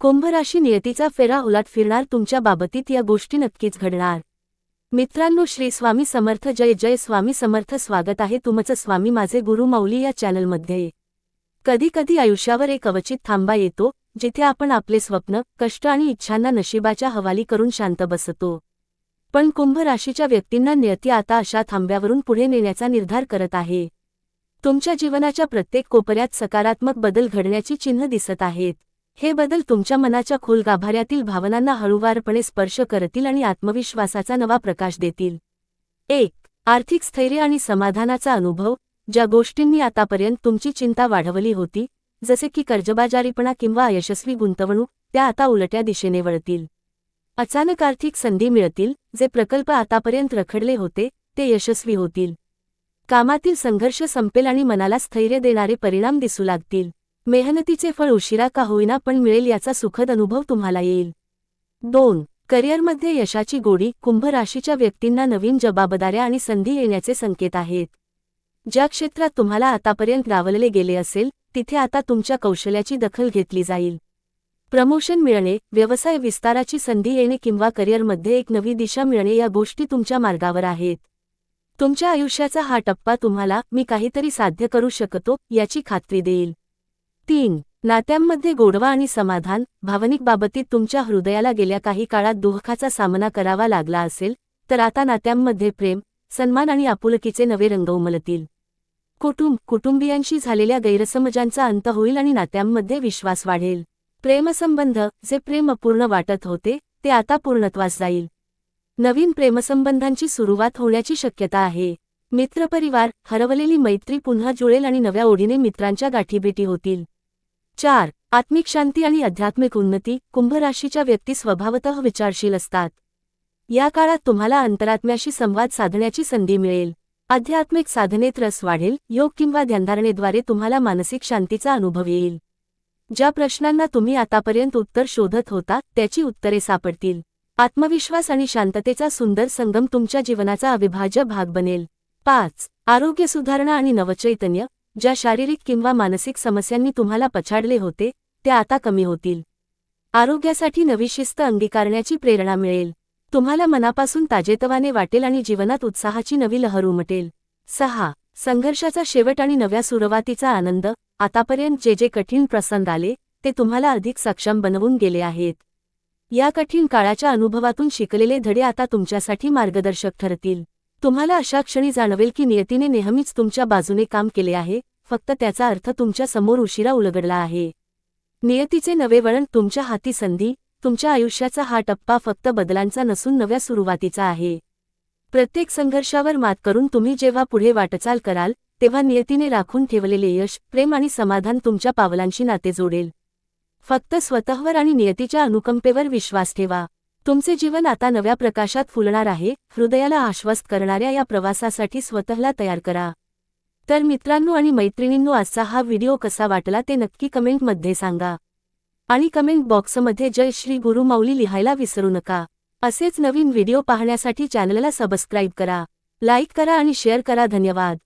कुंभराशी नियतीचा फेरा उलाट फिरणार तुमच्या बाबतीत या गोष्टी नक्कीच घडणार. मित्रांनो श्री स्वामी समर्थ जय जय स्वामी समर्थ स्वागत आहे तुमचं स्वामी माझे गुरु माऊली या चॅनलमध्ये. कधी कधी आयुष्यावर एक अवचित थांबा येतो जिथे आपण आपले स्वप्न कष्ट आणि इच्छांना नशिबाच्या हवाली करून शांत बसतो. पण कुंभ राशीच्या व्यक्तींना नियती आता अशा थांब्यावरून पुढे नेण्याचा निर्धार करत आहे. तुमच्या जीवनाच्या प्रत्येक कोपऱ्यात सकारात्मक बदल घडण्याची चिन्ह दिसत आहेत. हे बदल तुमच्या मनाच्या खोल गाभाऱ्यातील भावनांना हळूवारपणे स्पर्श करतील आणि आत्मविश्वासाचा नवा प्रकाश देतील. एक आर्थिक स्थैर्य आणि समाधानाचा अनुभव ज्या गोष्टींनी आतापर्यंत तुमची चिंता वाढवली होती जसे की कर्जबाजारीपणा किंवा अयशस्वी गुंतवणूक त्या आता उलट्या दिशेने वळतील. अचानक आर्थिक संधी मिळतील जे प्रकल्प आतापर्यंत रखडले होते ते यशस्वी होतील. कामातील संघर्ष संपेल आणि मनाला स्थैर्य देणारे परिणाम दिसू लागतील. मेहनतीचे फळ उशिरा का होईना पण मिळेल याचा सुखद अनुभव तुम्हाला येईल. दोन करिअरमध्ये यशाची गोडी कुंभ राशीच्या व्यक्तींना नवीन जबाबदाऱ्या आणि संधी येण्याचे संकेत आहेत. ज्या क्षेत्रात तुम्हाला आतापर्यंत रावलले गेले असेल तिथे आता तुमच्या कौशल्याची दखल घेतली जाईल. प्रमोशन मिळणे व्यवसाय विस्ताराची संधी येणे किंवा करिअरमध्ये एक नवी दिशा मिळणे या गोष्टी तुमच्या मार्गावर आहेत. तुमच्या आयुष्याचा हा टप्पा तुम्हाला मी काहीतरी साध्य करू शकतो याची खात्री देईल. तीन नात्यांमध्ये गोडवा आणि समाधान भावनिक बाबतीत तुमच्या हृदयाला गेल्या काही काळात दुःखाचा सामना करावा लागला असेल तर आता नात्यांमध्ये प्रेम सन्मान आणि आपुलकीचे नवे रंग उमलतील. कुटुंब कुटुंबियांशी झालेल्या गैरसमजांचा अंत होईल आणि नात्यांमध्ये विश्वास वाढेल. प्रेमसंबंध जे प्रेम अपूर्ण वाटत होते ते आता पूर्णत्वास जाईल. नवीन प्रेमसंबंधांची सुरुवात होण्याची शक्यता आहे. मित्रपरिवार हरवलेली मैत्री पुन्हा जुळेल आणि नव्या ओढीने मित्रांच्या गाठीभेटी होतील. चार आत्मिक शांती आणि आध्यात्मिक उन्नती कुंभ राशीच्या व्यक्ती स्वभावतः विचारशील असतात. या काळात तुम्हाला अंतरात्म्याशी संवाद साधण्याची संधी मिळेल. आध्यात्मिक साधनेत रस वाढेल योग किंवा ध्यानधारणेद्वारे तुम्हाला मानसिक शांतीचा अनुभव येईल. ज्या प्रश्नांना तुम्ही आतापर्यंत उत्तर शोधत होता त्याची उत्तरे सापडतील. आत्मविश्वास आणि शांततेचा सुंदर संगम तुमच्या जीवनाचा अविभाज्य भाग बनेल. पाच आरोग्य सुधारणा आणि नवचैतन्य ज्या शारीरिक किंवा मानसिक समस्यांनी तुम्हाला पछाडले होते त्या आता कमी होतील. आरोग्यासाठी नवी शिस्त अंगीकारण्याची प्रेरणा मिळेल. तुम्हाला मनापासून ताजेतवाने वाटेल आणि जीवनात उत्साहाची नवी लहर उमटेल. सहा. संघर्षाचा शेवट आणि नव्या सुरुवातीचा आनंद. आतापर्यंत जे जे कठीण प्रसंग आले ते तुम्हाला अधिक सक्षम बनवून गेले आहेत. या कठीण काळाच्या अनुभवातून शिकलेले धडे आता तुमच्यासाठी मार्गदर्शक ठरतील. तुम्हाला अशा क्षणी जाणवेल की नियतीने नेहमीच तुमच्या बाजूने काम केले आहे फक्त त्याचा अर्थ तुमच्यासमोर उशिरा उलगडला आहे. नियतीचे नवे वळण तुमच्या हाती संधी तुमच्या आयुष्याचा हा टप्पा फक्त बदलांचा नसून नव्या सुरुवातीचा आहे. प्रत्येक संघर्षावर मात करून तुम्ही जेव्हा पुढे वाटचाल कराल तेव्हा नियतीने राखून ठेवलेले यश प्रेम आणि समाधान तुमच्या पावलांशी नाते जोडेल. फक्त स्वतःवर आणि नियतीच्या अनुकंपेवर विश्वास ठेवा. तुमचे जीवन आता नव्या प्रकाशात फुलणार आहे हृदयाला आश्वस्त करणाऱ्या या प्रवासासाठी स्वतःला तयार करा. तर मित्रांनो आणि मैत्रिणींनो आजचा हा व्हिडिओ कसा वाटला ते नक्की कमेंटमध्ये सांगा. आणि कमेंट बॉक्समध्ये जय श्री गुरु माऊली लिहायला विसरू नका. असेच नवीन व्हिडिओ पाहण्यासाठी चॅनलला सबस्क्राईब करा. लाईक करा आणि शेअर करा. धन्यवाद.